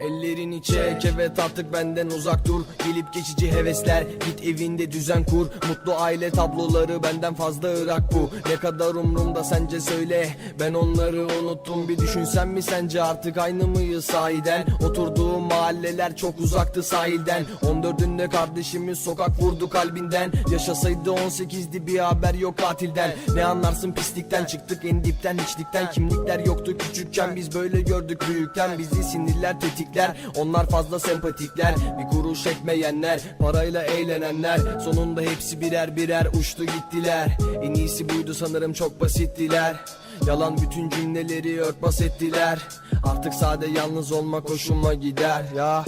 ellerini çek Evet artık benden uzak dur. Gelip geçici hevesler Git evinde düzen kur. Mutlu aile tabloları benden fazla ırak bu. Ne kadar umrumda sence söyle. Ben onları unuttum bir düşünsen mi sence? Artık aynı mıyız sahiden? Oturduğum mahalleler çok uzaktı sahilden. 14'ünde kardeşimiz sokak vurdu kalbinden. Yaşasaydı 18'di bir haber yok katilden. Ne anlarsın pislikten? Çıktık en dipten içlikten. Kimlikler yoktu küçükken biz böyle gördük büyükten. Bizi sinirler tetikler onlar fazla sempatikler. Bir kuruş etmeyenler parayla eğlenenler. Sonunda hepsi birer birer uçtu gittiler. En iyisi buydu sanırım çok basittiler. Yalan bütün cümleleri örtbas ettiler. Artık sade yalnız olmak hoşuma gider ya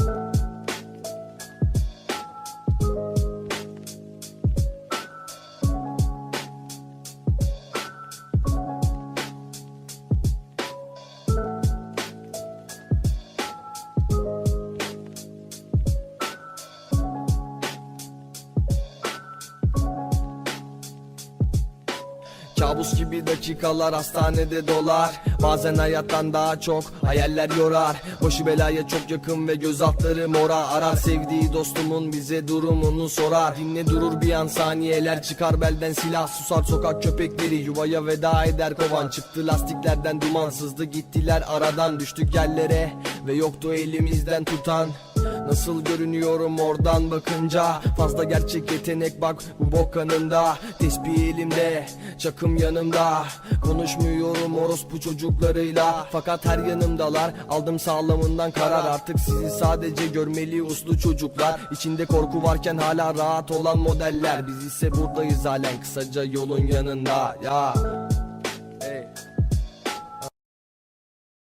Kabus gibi dakikalar hastanede dolar. Bazen hayattan daha çok hayaller yorar. Başı belaya çok yakın ve göz altları mora. Arar sevdiği dostumun bize durumunu sorar. Dinle durur bir an saniyeler çıkar belden silah. Susar sokak köpekleri yuvaya veda eder. Kovan Çıktı lastiklerden duman sızdı gittiler aradan Düştük yerlere ve yoktu elimizden tutan Nasıl görünüyorum oradan bakınca? Fazla gerçek yetenek bak bu bok kanında Tesbih elimde çakım yanımda. Konuşmuyorum orospu çocuklarıyla. Fakat her yanımdalar aldım sağlamından karar. Artık sizi sadece görmeli uslu çocuklar. İçinde korku varken hala rahat olan modeller. Biz ise buradayız halen kısaca yolun yanında. Ya